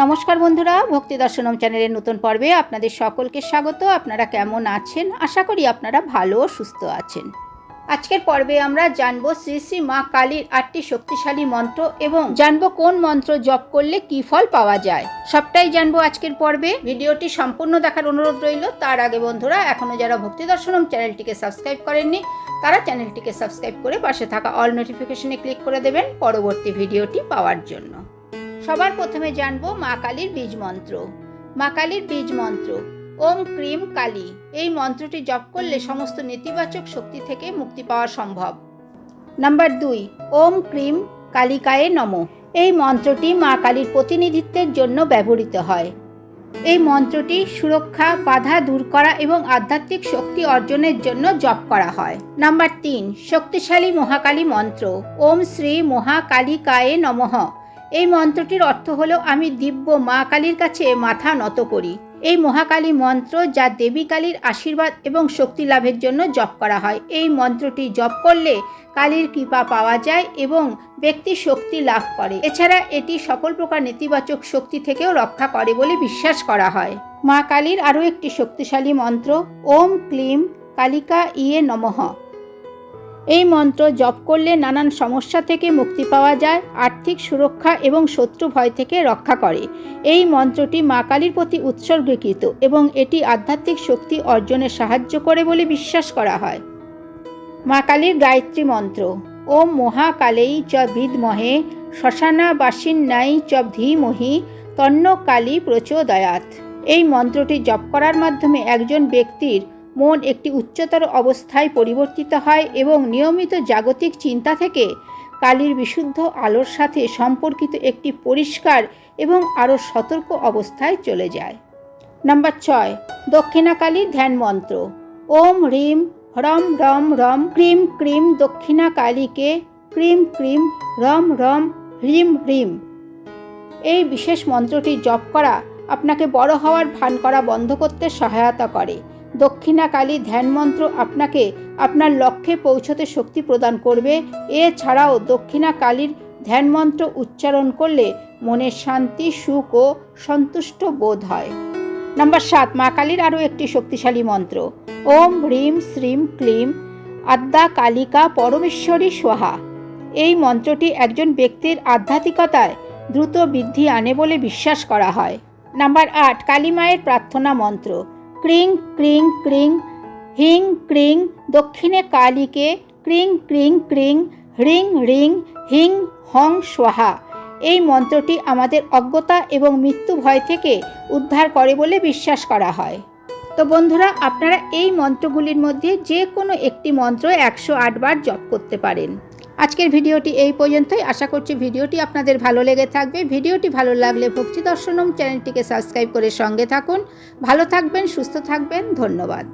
নমস্কার বন্ধুরা, ভক্তি দর্শনম চ্যানেলের নতুন পর্বে আপনাদের সকলকে স্বাগত। আপনারা কেমন আছেন? আশা করি আপনারা ভালো ও সুস্থ আছেন। আজকের পর্বে আমরা জানব শ্রী শ্রী মা কালীর আটটি শক্তিশালী মন্ত্র এবং জানব কোন মন্ত্র জপ করলে কি ফল পাওয়া যায়। সবটাই জানব আজকের পর্বে। ভিডিওটি সম্পূর্ণ দেখার অনুরোধ রইল। তার আগে বন্ধুরা এখনও যারা ভক্তি দর্শনম চ্যানেলটিকে সাবস্ক্রাইব করেননি, তারা চ্যানেলটিকে সাবস্ক্রাইব করে পাশে থাকা অল নোটিফিকেশনে ক্লিক করে দেবেন পরবর্তী ভিডিওটি পাওয়ার জন্য। সবার প্রথমে জানব মা কালীর বীজ মন্ত্র। মা কালীর বীজ মন্ত্র, ওম ক্রিম কালী। এই মন্ত্রটি জপ করলে সমস্ত নেতিবাচক শক্তি থেকে মুক্তি পাওয়া সম্ভব। নাম্বার দুই, ওম ক্রিম কালিকায়ে নম। এই মন্ত্রটি মা কালীর প্রতিনিধিত্বের জন্য ব্যবহৃত হয়। এই মন্ত্রটি সুরক্ষা, বাধা দূর করা এবং আধ্যাত্মিক শক্তি অর্জনের জন্য জপ করা হয়। নাম্বার তিন, শক্তিশালী মহাকালী মন্ত্র, ওম শ্রী মহাকালিকায়ে নমঃ। এই মন্ত্রটির অর্থ হলো, আমি দিব্য মা কালীর কাছে মাথা নত করি। এই মহাকালী মন্ত্র যা দেবী কালীর আশীর্বাদ এবং শক্তি লাভের জন্য জপ করা হয়। এই মন্ত্রটি জপ করলে কালীর কৃপা পাওয়া যায় এবং ব্যক্তি শক্তি লাভ করে। এছাড়া এটি সকল প্রকার নেতিবাচক শক্তি থেকেও রক্ষা করে বলে বিশ্বাস করা হয়। মা কালীর আরও একটি শক্তিশালী মন্ত্র, ওম ক্লিম কালিকা ইয়ে নমঃ। এই মন্ত্র জপ করলে নানান সমস্যা থেকে মুক্তি পাওয়া যায়, আর্থিক সুরক্ষা এবং শত্রু ভয় থেকে রক্ষা করে। এই মন্ত্রটি মা কালীর প্রতি উৎসর্গীকৃত এবং এটি আধ্যাত্মিক শক্তি অর্জনে সাহায্য করে বলে বিশ্বাস করা হয়। মা কালীর গায়ত্রী মন্ত্র, ওম মহাকালেই চ বিদমহে শ্মশানাবাসিন্নাই চ ধীমহি, তন্ন কালী প্রচোদয়াত এই মন্ত্রটি জপ করার মাধ্যমে একজন ব্যক্তির মন একটি উচ্চতর অবস্থায় পরিবর্তিত হয় এবং নিয়মিত জাগতিক চিন্তা থেকে কালীর বিশুদ্ধ আলোর সাথে সম্পর্কিত একটি পরিষ্কার এবং আরও সতর্ক অবস্থায় চলে যায়। নাম্বার ছয় দক্ষিণাকালীর ধ্যান মন্ত্র ওম হ্রিম হ্রম রম রম, ক্রিম ক্রিম দক্ষিণা কালীকে ক্রিম ক্রিম রম রম হ্রিম হ্রিম এই বিশেষ মন্ত্রটি জপ করা আপনাকে বড় হওয়ার ভান করা বন্ধ করতে সহায়তা করে। দক্ষিণা কালী ধ্যান মন্ত্র আপনাকে আপনার লক্ষ্যে পৌঁছতে শক্তি প্রদান করবে। এছাড়াও দক্ষিণা কালীর ধ্যান মন্ত্র উচ্চারণ করলে মনের শান্তি, সুখ ও সন্তুষ্ট বোধ হয়। নাম্বার সাত, মা কালীর আরও একটি শক্তিশালী মন্ত্র। ওম, হ্রিম, শ্রীম, ক্লিম, আদ্যা, কালিকা, পরমেশ্বরী, সোহা। এই মন্ত্রটি একজন ব্যক্তির আধ্যাত্মিকতায় দ্রুত বৃদ্ধি আনে বলে বিশ্বাস করা হয়। নাম্বার আট, কালী মায়ের প্রার্থনা মন্ত্র। ক্রিং ক্রিং ক্রিং, হিং, ক্রিং, দক্ষিণে কালীকে ক্রিং ক্রিং ক্রিং হ্রিং রিং, হিং, হং, সোহা। এই মন্ত্রটি আমাদের অজ্ঞতা এবং মৃত্যু ভয় থেকে উদ্ধার করে বলে বিশ্বাস করা হয়। তো বন্ধুরা, আপনারা এই মন্ত্রগুলির মধ্যে যে কোনো একটি মন্ত্র একশো আটবার জপ করতে পারেন। আজকের ভিডিওটি এই পর্যন্তই। আশা করছি ভিডিওটি আপনাদের ভালো লেগে থাকবে। ভিডিওটি ভালো লাগলে ভক্তি দর্শনম চ্যানেলটিকে সাবস্ক্রাইব করে সঙ্গে থাকুন। ভালো থাকবেন, সুস্থ থাকবেন। ধন্যবাদ।